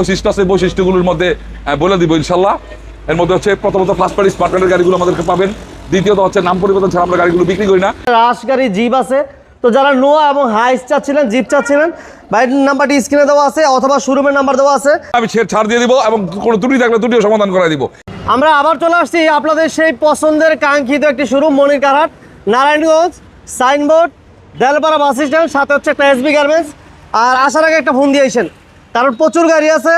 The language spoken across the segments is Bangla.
বৈশিষ্ট্য আছে বৈশিষ্ট্যগুলোর মধ্যে বলে দিব ইনশাল্লাহ। এর মধ্যে হচ্ছে প্রথমত ফার্স্ট পার্টি স্মার্ট কার্ডের গাড়িগুলো আমাদেরকে পাবেন। দ্বিতীয়ত হচ্ছে নাম পরিবর্তন ছাড়া আমরা গাড়িগুলো বিক্রি করি না। রাশ গাড়ি জিপ আছে। তো যারা নোয়া এবং হাইস চাচ্ছিলেন জিপ চাচ্ছিলেন বাইরের নাম্বারটি স্ক্রিনে দেওয়া আছে অথবা শোরুমের নাম্বার দেওয়া আছে। আমি ছেড় ছাড় দিয়ে দিব এবং কোনো ত্রুটি থাকলে ত্রুটিও সমাধান করে দিব। আমরা আবার চলে আসছি আপনাদের সেই পছন্দের কাঙ্ক্ষিত একটি showroom Monir কারহাট Narayanganj signboard Delpara bus stand সাথে হচ্ছে একটা এসবি গার্মেন্টস আর আসার আগে একটা ফোন দিয়েছেন কারণ প্রচুর গাড়ি আছে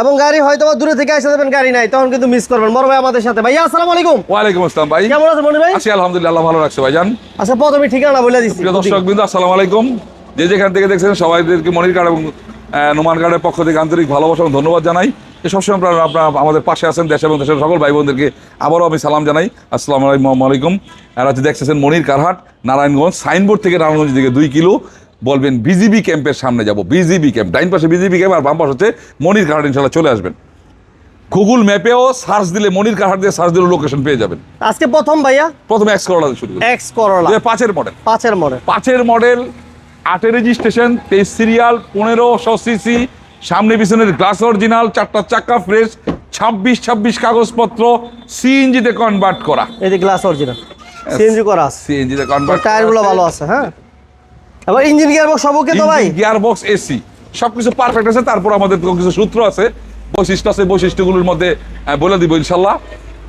এবং গাড়ি হয়তো দূরে থেকে এসে দেবেন গাড়ি নাই তখন কিন্তু মিস করবেন। বড় ভাই আমাদের সাথে। ভাইয়া আসসালামু আলাইকুম। ওয়ালাইকুম আসসালাম ভাই। কেমন আছে মনি ভাই? আছি আলহামদুলিল্লাহ ভালো রাখছে ভাইজান। আচ্ছা প্রথমে ঠিকানা বলে দিচ্ছি। প্রিয় দর্শক বিন্দু আসসালামু আলাইকুম। যে যেখান থেকে দেখছেন সবাইদেরকে মনির কার্ড এবং নোমান কার্ডের পক্ষ থেকে আন্তরিক ভালোবাসা এবং ধন্যবাদ জানাই। সবসময় আপনারা আপনারা আমাদের পাশে আছেন দেশ এবং দেশের সকল ভাই বোনদেরকে আবারও আমি সালাম জানাই। আসসালামু আলাইকুম আলাইকুম। আর হচ্ছে দেখতেছেন মনির কারহাট নারায়ণগঞ্জ সাইনবোর্ড থেকে নারায়ণগঞ্জ দিকে দুই কিলো। বলবেন বিজিবি ক্যাম্পের সামনে যাব। বিজিবি ক্যাম্প ডাইন পাশে বিজিবি ক্যাম্প আর বাম পাশে হচ্ছে মনির কারহাট ইনশাল্লাহ চলে আসবেন। গুগল ম্যাপেও সার্চ দিলে মনির কারহাট দিয়ে সার্চ দিলে লোকেশন পেয়ে যাবেন। আজকে প্রথম ভাইয়া? প্রথম এক্স করোলা শুরু এক্স করলা পাঁচের মডেল পাঁচের মডেল পাঁচের মডেল আটের রেজিস্ট্রেশন তেইশ সিরিয়াল পনেরোশো সিসি সামনে পিছনের গ্লাস অরিজিনাল চারটা চাকা ফ্রেশ ছাব্বিশ ছাব্বিশ কাগজপত্র সিএনজিতে কনভার্ট করা। এই যে গ্লাস অরিজিনাল সিএনজি করা আছে। সিএনজিতে কনভার্ট টায়ারগুলো ভালো আছে হ্যাঁ? এবার ইঞ্জিন গিয়ার বক্স সব ওকে তো ভাই? গিয়ার বক্স এসি সবকিছু পারফেক্ট আছে। তারপর আমাদের কিছু সূত্র আছে বৈশিষ্ট্য আছে বৈশিষ্ট্যগুলোর মধ্যে বলে দিব ইনশাল্লাহ।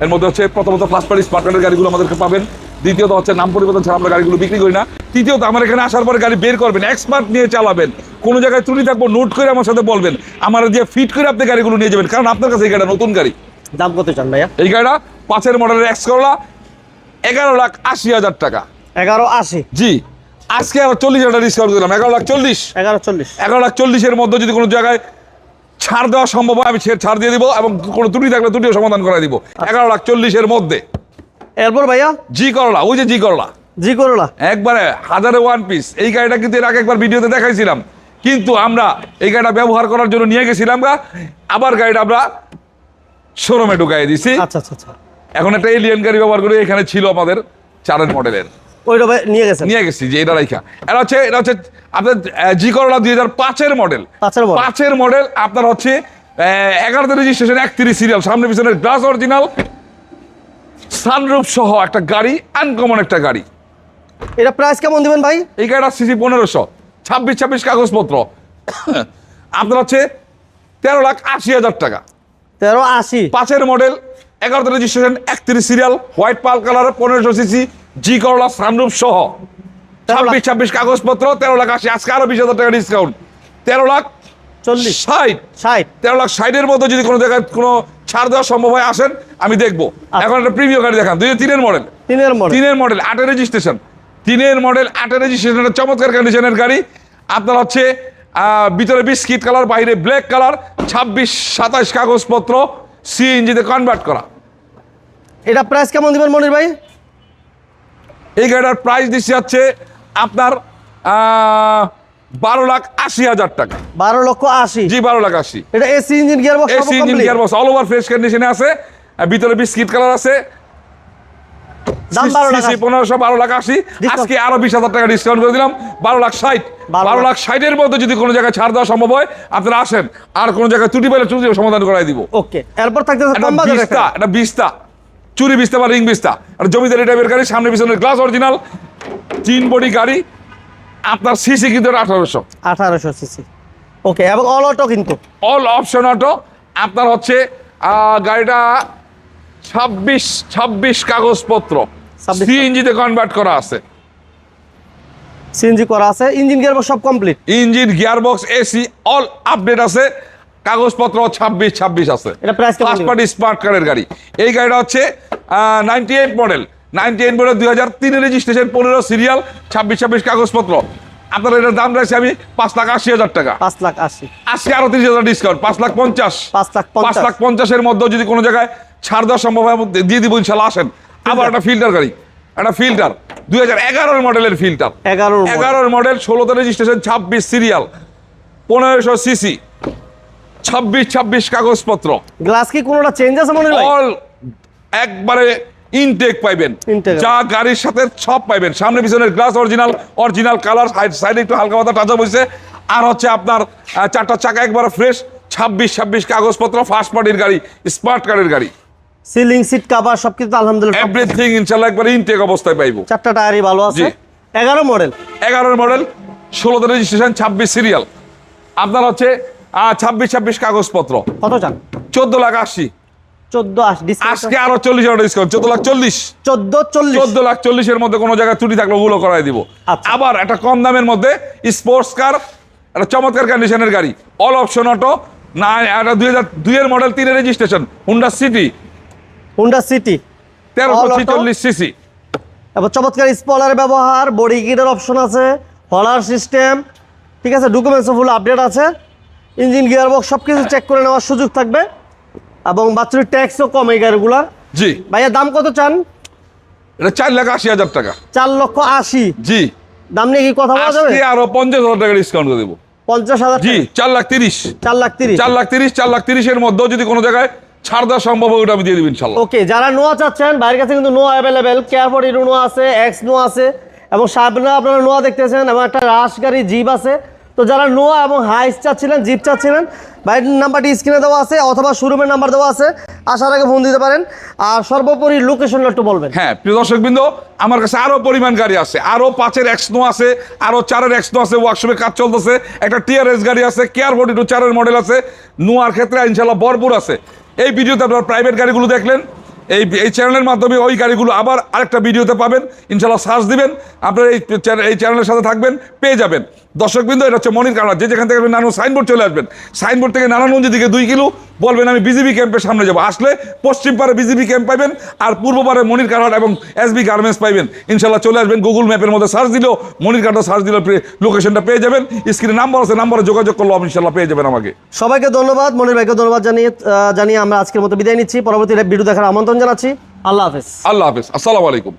এর মধ্যে হচ্ছে প্রথমত ফার্স্ট পার্টি স্মার্ট কার্ডের গাড়িগুলো আমাদেরকে পাবেন। দ্বিতীয়ত হচ্ছে নাম পরিবর্তন ছাড়া আমরা গাড়িগুলো বিক্রি করি না। তৃতীয়ত আমার এখানে আসার পরে গাড়ি বের করবেন এক্সপার্ট নিয়ে চালাবেন। কোনো জায়গায় ত্রুটি থাকব নোট করে আমার সাথে বলবেন। আমার দিয়ে ফিট করে আপনি গাড়িগুলো নিয়ে যাবেন। কারণ আপনার কাছে এই গাড়িটা নতুন গাড়ি। দাম কত চান ভাইয়া? এই গাড়িটা পাঁচের মডেলের এক্স করলা এগারো লাখ আশি হাজার টাকা। এগারো আশি। জি। আজকে আবার চল্লিশ হাজার ডিসকাউন্ট দিলাম এগারো লাখ চল্লিশ। এগারো চল্লিশ। এগারো লাখ চল্লিশের মধ্যে যদি কোনো জায়গায় ছাড় দেওয়া সম্ভব হয় আমি ছাড় দিয়ে দিব এবং কোনো ত্রুটি থাকলে ত্রুটিও সমাধান করে দিব। এগারো লাখ চল্লিশের মধ্যে। এরপর ভাইয়া? জি করলা ওই যে জি করলা। জি করলা। একবারে হাজারে ওয়ান পিস এই গাড়িটা কিন্তু এর আগে একবার ভিডিওতে দেখাইছিলাম। কিন্তু আমরা এই গাড়িটা ব্যবহার করার জন্য নিয়ে গেছিলাম গা। আবার গাড়িটা আমরা শোরুমে ঢুকাই দিছি। আচ্ছা আচ্ছা আচ্ছা। এখন একটা এলিয়ান গাড়ি ব্যবহার করে এখানে ছিল আমাদের চারের মডেলের ওইটা নিয়ে গেছেন? নিয়ে গেছি যে এটা রাইখা। এটা হচ্ছে এটা হচ্ছে আপনার জি করলা দুই হাজার পাঁচের মডেল পাঁচের পাঁচের মডেল আপনার হচ্ছে এগারোতে রেজিস্ট্রেশন একত্রিশ সিরিয়াল সামনে পিছনের গ্লাস অরিজিনাল সানরুফ সহ একটা গাড়ি আনকমন একটা গাড়ি। এটা প্রাইস কেমন দিবেন ভাই? এই গাড়িটা সিসি পনেরোশো ছাব্বিশ ছাব্বিশ কাগজপত্র। আপনার হচ্ছে তেরো লাখ আশি হাজার টাকা। তেরো আশি। পাঁচের মডেল এগারোতে রেজিস্ট্রেশন একত্রিশ সিরিয়াল হোয়াইট পাল কালার পনেরোশো সিসি জি করলা সানরুফ সহ ছাব্বিশ ছাব্বিশ কাগজপত্র তেরো লাখ আশি আজকে আরও বিশ হাজার টাকা ডিসকাউন্ট তেরো লাখ চল্লিশ। ষাট। ষাট। তেরো লাখ ষাটের মধ্যে যদি কোনো জায়গায় কোনো ছাড় দেওয়া সম্ভব হয় আসেন আমি দেখব। এখন একটা প্রিমিয় গাড়ি দেখান দুই তিনের মডেল তিনের মডেল তিনের মডেল আটের রেজিস্ট্রেশন তিনের মডেল আটের রেজিস্ট্রেশন চমৎকার কন্ডিশনের গাড়ি। আপনার হচ্ছে আহ, ভিতরে বিস্কিট কালার বাইরে ব্ল্যাক কালার ছাব্বিশ সাতাশ কাগজপত্র সিএনজিতে কনভার্ট করা। এটা প্রাইস কেমন দিবেন মনির ভাই? এই গাড়িটার প্রাইস দিচ্ছে হচ্ছে আপনার বারো লাখ আশি হাজার টাকা। বারো লক্ষ আশি? জি বারো লাখ আশি। এটা AC engine gear box AC engine gearbox all over fresh কন্ডিশনে আছে ভিতরে বিস্কিট কালার আছে। দাম বারো লাখ পনেরোশো বারো লাখ আশি। আজকে আরও বিশ হাজার টাকা ডিসকাউন্ট করে দিলাম। বারো লাখ ষাট। বারো লাখ। ষাটের মধ্যে যদি কোনো জায়গায় ছাড় দেওয়া সম্ভব হয় আপনারা আসেন। আর কোনো জায়গায় ত্রুটি পেলে ত্রুটি সমাধান করাই দিব। ওকে এরপর বিস্তা এটা বিস্তা। চুরি বিস্তা বা রিং বিস্তা আর জমিদারি টাইপের গাড়ি সামনে পিছনের গ্লাস অরিজিনাল তিন বডি গাড়ি আপনার সিসি কিন্তু আঠারোশো। আঠারোশো সিসি ওকে এবং অল অটো কিন্তু। অল অপশন অটো আপনার হচ্ছে গাড়িটা ছাব্বিশ ছাব্বিশ কাগজপত্র। 26 সিএনজিতে কনভার্ট করা আছে। সিএনজি করা আছে ইঞ্জিন গিয়ার বক্স সব complete engine gearbox AC all update আছে। কাগজপত্র ছাব্বিশ ছাব্বিশ আছে। এটা কেমন ফার্স্ট পার্টি স্মার্ট কারের গাড়ি। এই গাড়িটা হচ্ছে ninety eight model ninety eight model দুই হাজার তিনের রেজিস্ট্রেশন পনেরো সিরিয়াল ছাব্বিশ ছাব্বিশ কাগজপত্র। আপনার এটার দাম রাখছি আমি পাঁচ লাখ আশি হাজার টাকা। পাঁচ লাখ আশি। আজকে আরও তিরিশ হাজার ডিসকাউন্ট পাঁচ লাখ পঞ্চাশ। পাঁচ লাখ পাঁচ লাখ পঞ্চাশের মধ্যে যদি কোনো জায়গায় ছাড় দেওয়া সম্ভব হয় দিয়ে দিব ইনশাল্লাহ আসেন। আবার একটা ফিল্টার গাড়ি একটা ফিল্টার দুই হাজার এগারোর মডেলের ফিল্টার model। এগারোর মডেল ষোলোতে রেজিস্ট্রেশন ছাব্বিশ সিরিয়াল পনেরোশো সিসি ছাব্বিশ ছাব্বিশ কাগজপত্র। গ্লাস কি কোনোটা চেঞ্জ আছে মনির ভাই অল একবারে ইনটেক পাইবেন। যা গাড়ির সাথে সব পাইবেন। সামনে পিছনের গ্লাস অরিজিনাল অরিজিনাল কালার সাইডে একটু হালকা পাতা টাচা বসে আর হচ্ছে আপনার চারটা চাকা একবারে ফ্রেশ ছাব্বিশ ছাব্বিশ কাগজপত্র ফার্স্ট পার্টির গাড়ি স্মার্ট কার্ডের গাড়ি। সিলিং সিট কাভার সবকিছু তো আলহামদুলিল্লাহ এভরিথিং ইনশাল্লাহ একবার ইনটেক অবস্থায় পাইবো। চারটা টায়ারই ভালো আছে। জি। এগারো মডেল এগারোর মডেল ষোলোতে রেজিস্ট্রেশন ছাব্বিশ সিরিয়াল আপনার হচ্ছে ছাব্বিশ ছাব্বিশ কাগজপত্র। কত চান? চোদ্দ লাখ আশি চোদ্দ আশ। আজকে আরও চল্লিশ হাজার ডিসকাউন্ট চোদ্দ লাখ চল্লিশ। চোদ্দ চল্লিশ। চোদ্দ লাখ চল্লিশের মধ্যে কোনো জায়গায় ত্রুটি থাকলে ওগুলো করাই দিব। আচ্ছা। আবার একটা কম দামের মধ্যে স্পোর্টস কার একটা চমৎকার কন্ডিশনের গাড়ি। অল অপশন অটো না দুই হাজার দুইয়ের মডেল তিনের registration Honda City Honda City তেরোশো All auto? ছিচল্লিশ সিসি এবার চমৎকার স্পলার ব্যবহার বডি কিটের অপশন আছে হলার সিস্টেম ঠিক আছে? ডকুমেন্টসও ফুল আপডেট আছে। ইঞ্জিন গিয়ার বক্স সব কিছু চেক করে নেওয়ার সুযোগ থাকবে। এবং বাচ্চার ট্যাক্সও কম এই গাড়িগুলার। জি। ভাইয়া দাম কত চান? এটা চার লাখ আশি হাজার টাকা। চার লক্ষ আশি। জি। দাম নিয়ে কি কথা বলা যাবে? আরও পঞ্চাশ হাজার টাকা ডিসকাউন্ট করে দেবো। পঞ্চাশ হাজার জি চার লাখ তিরিশ। চার লাখ তিরিশ। চার লাখ তিরিশ চার লাখ তিরিশের মধ্যেও যদি কোনো জায়গায় ছাড় দেওয়া সম্ভব হয় ওটা আমি দিয়ে দিব ইনশাল্লাহ। ওকে যারা নোয়া চাচ্ছেন বাইরের কাছে কিন্তু Noah available care for Noah আছে এক্স নোয়া আছে এবং সামনে আপনারা নোয়া দেখতেছেন এবং একটা রাশ গাড়ি জিপ আছে। তো যারা নোয়া এবং হাইস চাচ্ছিলেন, জিপ চাচ্ছিলেন বাইরের নাম্বারটি স্ক্রিনে দেওয়া আছে অথবা শোরুমের নাম্বার দেওয়া আছে। আসার আগে ফোন দিতে পারেন। আর সর্বোপরি লোকেশনটা একটু বলবেন। হ্যাঁ প্রিয় দর্শক বিন্দু আমার কাছে আরও পরিমাণ গাড়ি আছে। আরও পাঁচের এক্সনো আছে আরও চারের এক্সনো আছে ওয়ার্কশপে কাজ চলতেছে। একটা টিআরএস গাড়ি আছে কেয়ার ফোর্টি টু চারের মডেল আছে। নোয়ার ক্ষেত্রে ইনশাল্লাহ ভরপুর আছে। এই ভিডিওতে আপনার প্রাইভেট গাড়িগুলো দেখলেন। এই এই চ্যানেলের মাধ্যমে ওই গাড়িগুলো আবার আরেকটা ভিডিওতে পাবেন। ইনশাল্লাহ সার্চ দিবেন। আপনার এই এই চ্যানেলের সাথে থাকবেন, পেয়ে যাবেন। দর্শকবৃন্দ, এটা হচ্ছে মনির কালার যে যেখান থেকে নারায়ণ সাইনবোর্ড চলে আসবেন। সাইনবোর্ড থেকে নারায়ণগঞ্জ দিকে দুই কিলো বলবেন, আমি বিজেপি ক্যাম্পের সামনে যাব। আসলে পশ্চিম পারে বিজেপি ক্যাম্প পাবেন আর পূর্ব পারে মনির কারহাট এবং এসবি গার্মেন্টস পাইবেন। ইনশাল্লাহ চলে আসবেন গুগল ম্যাপের মধ্যে সার্চ দিলেও মনির কারহাট সার্চ দিলেও লোকেশনটা পেয়ে যাবেন। স্ক্রিনে নাম্বার আছে নাম্বারে যোগাযোগ করল ইনশাল্লাহ পেয়ে যাবেন আমাকে। সবাইকে ধন্যবাদ, মনির ভাইকে ধন্যবাদ জানিয়ে জানিয়ে আমরা আজকের মতো বিদায় নিচ্ছি। পরবর্তী ভিডিও দেখার আমন্ত্রণ জানাচ্ছি আল্লাহ হাফেজ। আল্লাহ হাফেজ। আসসালামু আলাইকুম।